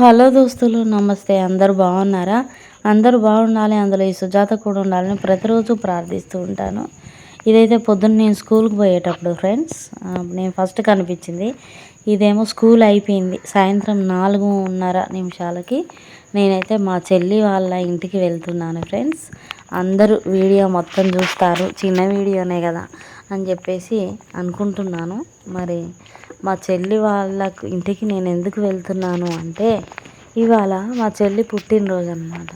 Hello దోస్తులు నమస్తే. అందరు బాగున్నారా? అందరూ బాగుండాలి అందులో ఈ సుజాత కూడా ఉండాలని ప్రతిరోజు ప్రార్థిస్తూ ఉంటాను. ఇదైతే పొద్దున్న నేను స్కూల్కి పోయేటప్పుడు ఫ్రెండ్స్. నేను ఫస్ట్ కనిపించింది. ఇదేమో స్కూల్ అయిపోయింది. సాయంత్రం నాలుగున్నర నిమిషాలకి నేనైతే మా చెల్లి వాళ్ళ ఇంటికి వెళ్తున్నాను ఫ్రెండ్స్. అందరూ వీడియో మొత్తం చూస్తారు. చిన్న వీడియోనే కదా అని చెప్పేసి అనుకుంటున్నాను. మరి మా చెల్లి వాళ్ళకు ఇంటికి నేను ఎందుకు వెళ్తున్నాను అంటే ఇవాళ మా చెల్లి పుట్టినరోజు అనమాట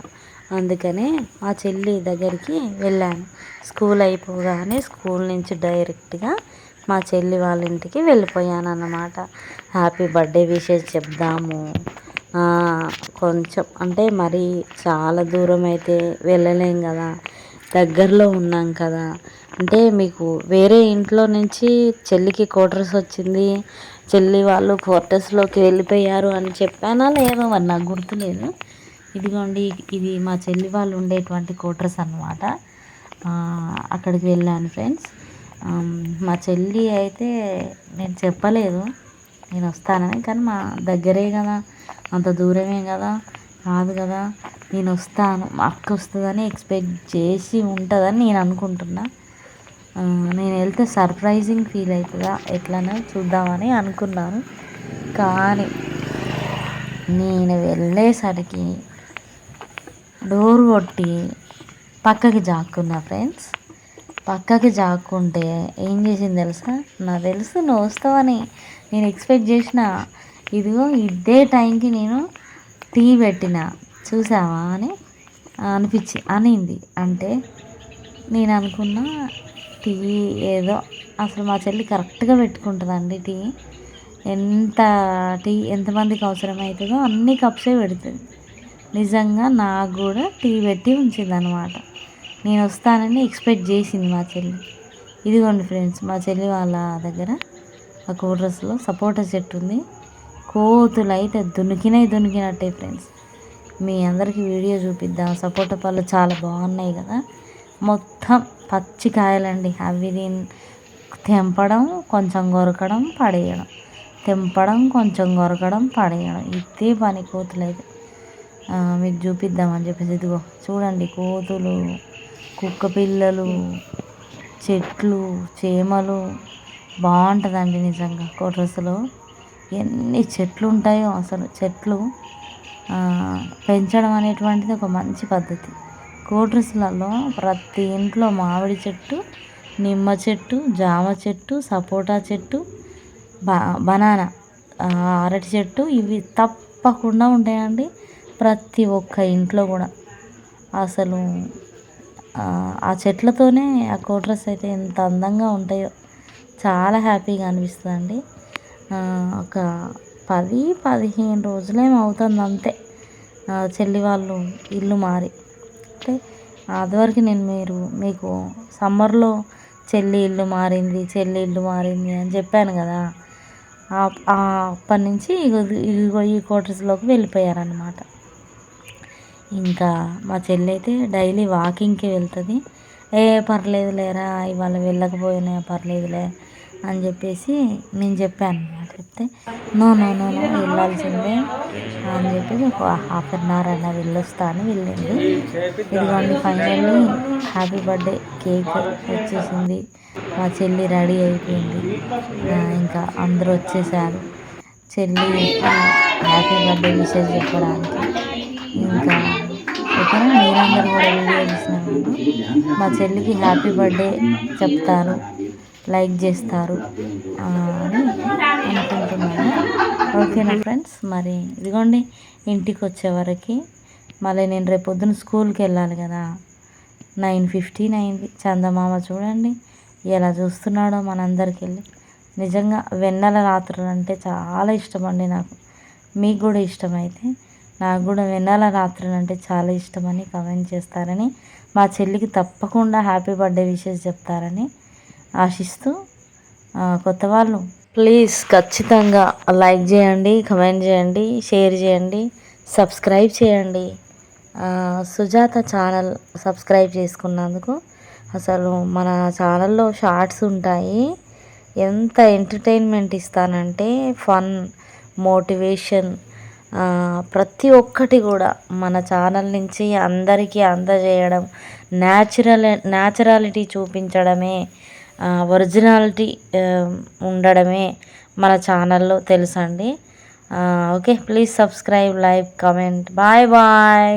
అందుకనే మా చెల్లి దగ్గరికి వెళ్ళాను. స్కూల్ అయిపోగానే స్కూల్ నుంచి డైరెక్ట్గా మా చెల్లి వాళ్ళ ఇంటికి వెళ్ళిపోయాను అన్నమాట హ్యాపీ బర్త్డే విషెస్ చెప్దాము. కొంచెం అంటే మరి చాలా దూరం అయితే వెళ్ళలేం కదా. దగ్గరలో ఉన్నాం కదా. అంటే మీకు వేరే ఇంట్లో నుంచి చెల్లికి క్వార్టర్స్ వచ్చింది చెల్లి వాళ్ళు క్వార్టర్స్లోకి వెళ్ళిపోయారు అని చెప్పానా లేదో మరి నాకు గుర్తులేదు. ఇదిగోండి ఇది మా చెల్లి వాళ్ళు ఉండేటువంటి క్వార్టర్స్ అనమాట అక్కడికి వెళ్ళాను ఫ్రెండ్స్. మా చెల్లి అయితే నేను చెప్పలేదు నేను వస్తానని కానీ మా దగ్గరే కదా అంత దూరమే కదా. కాదు కదా నేను వస్తాను మా అక్క వస్తుందని ఎక్స్పెక్ట్ చేసి ఉంటుందని నేను అనుకుంటున్నా. నేను వెళ్తే సర్ప్రైజింగ్ ఫీల్ అవుతుందా ఎట్లనో చూద్దామని అనుకున్నాను. కానీ నేను వెళ్ళేసరికి డోర్ కొట్టి పక్కకి జాక్కున్నా ఫ్రెండ్స్. పక్కకి జాక్కుంటే ఏం చేసింది తెలుసా? నాకు తెలుసు నువ్వు వస్తావని నేను ఎక్స్పెక్ట్ చేసిన. ఇదిగో ఇదే టైంకి నేను టీ పెట్టిన చూసావా అని అనిపించి అనింది. అంటే నేను అనుకున్న టీ ఏదో అసలు మా చెల్లి కరెక్ట్గా పెట్టుకుంటుందండి టీ. ఎంత టీ ఎంతమందికి అవసరమవుతుందో అన్ని కప్సే పెడుతుంది. నిజంగా నాకు కూడా టీ పెట్టి ఉంచింది అనమాట నేను వస్తానని ఎక్స్పెక్ట్ చేసింది మా చెల్లి. ఇదిగోండి ఫ్రెండ్స్ మా చెల్లి వాళ్ళ దగ్గర ఆ కోడ్రస్లో సపోటా చెట్టు ఉంది. కోతులు అయితే దునికినాయి దునికినట్టే ఫ్రెండ్స్ మీ అందరికీ వీడియో చూపిద్దాం. సపోటా పళ్ళు చాలా బాగున్నాయి కదా. మొత్తం పచ్చి కాయలండి. అవి తెంపడం కొంచెం కొరకడం పడేయడం. తెంపడం కొంచెం కొరకడం పడేయడం. ఇదే పని కోతులైతే మీకు చూపిద్దామని చెప్పేసి ఇదిగో. చూడండి కోతులు కుక్క పిల్లలు చెట్లు చేమలు. బాగుంటుందండి నిజంగా కోట్రస్లో ఎన్ని చెట్లు ఉంటాయో అసలు చెట్లు పెంచడం అనేటువంటిది ఒక మంచి పద్ధతి. కోట్రస్లలో ప్రతి ఇంట్లో మామిడి చెట్టు నిమ్మ చెట్టు జామ చెట్టు సపోటా చెట్టు బ బనానా అరటి చెట్టు ఇవి తప్పకుండా ఉంటాయండి ప్రతి ఒక్క ఇంట్లో కూడా. అసలు ఆ చెట్లతోనే ఆ కోట్రస్ అయితే ఎంత అందంగా ఉంటాయో చాలా హ్యాపీగా అనిపిస్తుందండి. ఒక పది పదిహేను రోజులేమో అవుతుంది అంతే. చెల్లి వాళ్ళు ఇల్లు మారి. అంటే అదివరకు నేను మీరు మీకు సమ్మర్లో చెల్లి ఇల్లు మారింది చెల్లి ఇల్లు మారింది అని చెప్పాను కదా. అప్పటి నుంచి ఇగో ఈ క్వార్టర్స్లోకి వెళ్ళిపోయారనమాట ఇంకా మా చెల్లి అయితే డైలీ వాకింగ్కి వెళ్తుంది. ఏ పర్లేదు లేరా ఇవాళ వెళ్ళకపోయినా పర్లేదులే. అని చెప్పేసి నేను చెప్పాను అనమాట. చెప్తే నో నో నో నో వెళ్ళాల్సిందే అని చెప్పేసి ఒక హాఫ్ అన్ అవర్ అన్న వెళ్ళొస్తా అని వెళ్ళింది. ఇదిగోండి ఫైనల్లీ హ్యాపీ బర్త్డే కేక్ వచ్చేసింది. మా చెల్లి రెడీ అయిపోయింది. ఇంకా అందరూ వచ్చేసారు. చెల్లి హ్యాపీ బర్త్డే విషయం చెప్పడానికి. ఇంకా ఇక్కడ మీరందరూ కూడా వీడియో చూసిన మా చెల్లికి హ్యాపీ బర్త్డే చెప్తారు లైక్ చేస్తారు. అని అనుకుంటున్నాను. ఓకేనా ఫ్రెండ్స్ మరి ఇదిగోండి ఇంటికి వచ్చేవరకు మళ్ళీ నేను రేపు పొద్దున స్కూల్కి వెళ్ళాలి కదా. నైన్ ఫిఫ్టీన్ అయింది. చందమామ చూడండి ఎలా చూస్తున్నాడో మనందరికి వెళ్ళి. నిజంగా వెన్నెల రాత్రులు అంటే చాలా ఇష్టం అండి నాకు. మీకు కూడా ఇష్టమైతే నాకు కూడా వెన్నెల రాత్రులు అంటే చాలా ఇష్టమని కమెంట్ చేస్తారని మా చెల్లికి తప్పకుండా హ్యాపీ బర్త్డే విషెస్ చెప్తారని ఆశిస్తూ కొత్త వాళ్ళు. ప్లీజ్ ఖచ్చితంగా లైక్ చేయండి కమెంట్ చేయండి షేర్ చేయండి సబ్స్క్రైబ్ చేయండి. సుజాత ఛానల్ సబ్స్క్రైబ్ చేసుకున్నందుకు అసలు మన ఛానల్లో షార్ట్స్ ఉంటాయి. ఎంత ఎంటర్టైన్మెంట్ ఇస్తానంటే ఫన్ మోటివేషన్ ప్రతి ఒక్కటి కూడా మన ఛానల్ నుంచి అందరికీ అందజేయడం న్యాచురల్ న్యాచురాలిటీ చూపించడమే ఒరిజినాలిటీ ఉండడమే మన ఛానల్లో తెలుసండి. Okay please subscribe like comment. Bye bye.